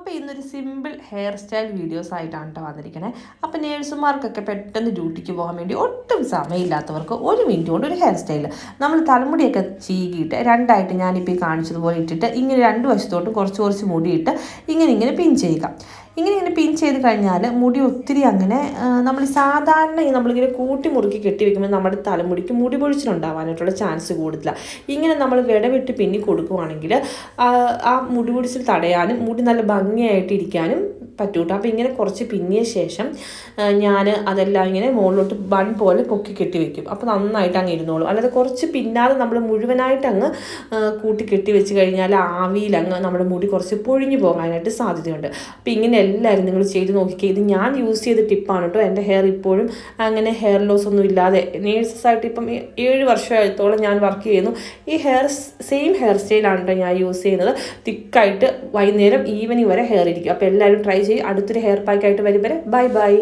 അപ്പോൾ ഇന്നൊരു simple hair style videos ആയിട്ടാണ് കേട്ടോ വന്നിരിക്കണേ. അപ്പോൾ നേഴ്സുമാർക്കൊക്കെ പെട്ടെന്ന് ഡ്യൂട്ടിക്ക് പോകാൻ വേണ്ടി ഒട്ടും സമയമില്ലാത്തവർക്ക് ഒരു മിനിറ്റ് കൊണ്ട് ഒരു ഹെയർ സ്റ്റൈൽ നമ്മൾ തലമുടിയൊക്കെ ചീകിയിട്ട് രണ്ടായിട്ട് ഞാനിപ്പോൾ ഈ കാണിച്ചതുപോലെ ഇട്ടിട്ട് ഇങ്ങനെ രണ്ട് വശത്തോട്ടും കുറച്ച് കുറച്ച് മുടിയിട്ട് ഇങ്ങനെ ഇങ്ങനെ പിൻ ചെയ്യുക. ഇങ്ങനെ ഇങ്ങനെ പിൻ ചെയ്ത് കഴിഞ്ഞാൽ മുടി ഒത്തിരി അങ്ങനെ നമ്മൾ സാധാരണ നമ്മളിങ്ങനെ കൂട്ടി മുറുക്കി കെട്ടി വെക്കുമ്പോൾ നമ്മുടെ തലമുടിക്ക് മുടി പൊഴിച്ചിലുണ്ടാവാനായിട്ടുള്ള ചാൻസ് കൂടുതലാണ് ഇങ്ങനെ നമ്മൾ വിടവിട്ട് പിന്നി കൊടുക്കുവാണെങ്കിൽ ആ മുടി പൊടിച്ചിൽ തടയാനും മുടി നല്ല ഭംഗിയായിട്ട് ഇരിക്കാനും പറ്റൂട്ടോ. അപ്പോൾ ഇങ്ങനെ കുറച്ച് പിന്നിയ ശേഷം ഞാൻ അതെല്ലാം ഇങ്ങനെ മുകളിലോട്ട് ബൺ പോലെ പൊക്കി കെട്ടി വെക്കും. അപ്പോൾ നന്നായിട്ട് അങ്ങ് ഇരുന്നോളും. അല്ലാതെ കുറച്ച് പിന്നാതെ നമ്മൾ മുഴുവനായിട്ട് അങ്ങ് കൂട്ടി കെട്ടി വെച്ച് കഴിഞ്ഞാൽ ആവിയിൽ അങ്ങ് നമ്മുടെ മുടി കുറച്ച് പൊഴിഞ്ഞു പോകാനായിട്ട് സാധ്യതയുണ്ട്. അപ്പോൾ ഇങ്ങനെ എല്ലാവരും നിങ്ങൾ ചെയ്ത് നോക്കിക്കുക ഇത് ഞാൻ യൂസ് ചെയ്ത ടിപ്പാണ് കേട്ടോ. എന്റെ ഹെയർ ഇപ്പോഴും അങ്ങനെ ഹെയർ ലോസ് ഒന്നും ഇല്ലാതെ. നേഴ്സസായിട്ട് ഇപ്പം ഏഴ് വർഷമായത്തോളം ഞാൻ വർക്ക് ചെയ്യുന്നു. ഈ ഹെയർ സെയിം ഹെയർ സ്റ്റൈലാണ് കേട്ടോ ഞാൻ യൂസ് ചെയ്യുന്നത്. തിക്കായിട്ട് വൈകുന്നേരം ഈവനിങ് വരെ ഹെയർ ഇരിക്കും. അപ്പോൾ എല്ലാവരും ട്രൈ ചെയ്യും. അടുത്തൊരു ഹെയർ പാക്കായിട്ട് വരും വരെ ബൈ ബൈ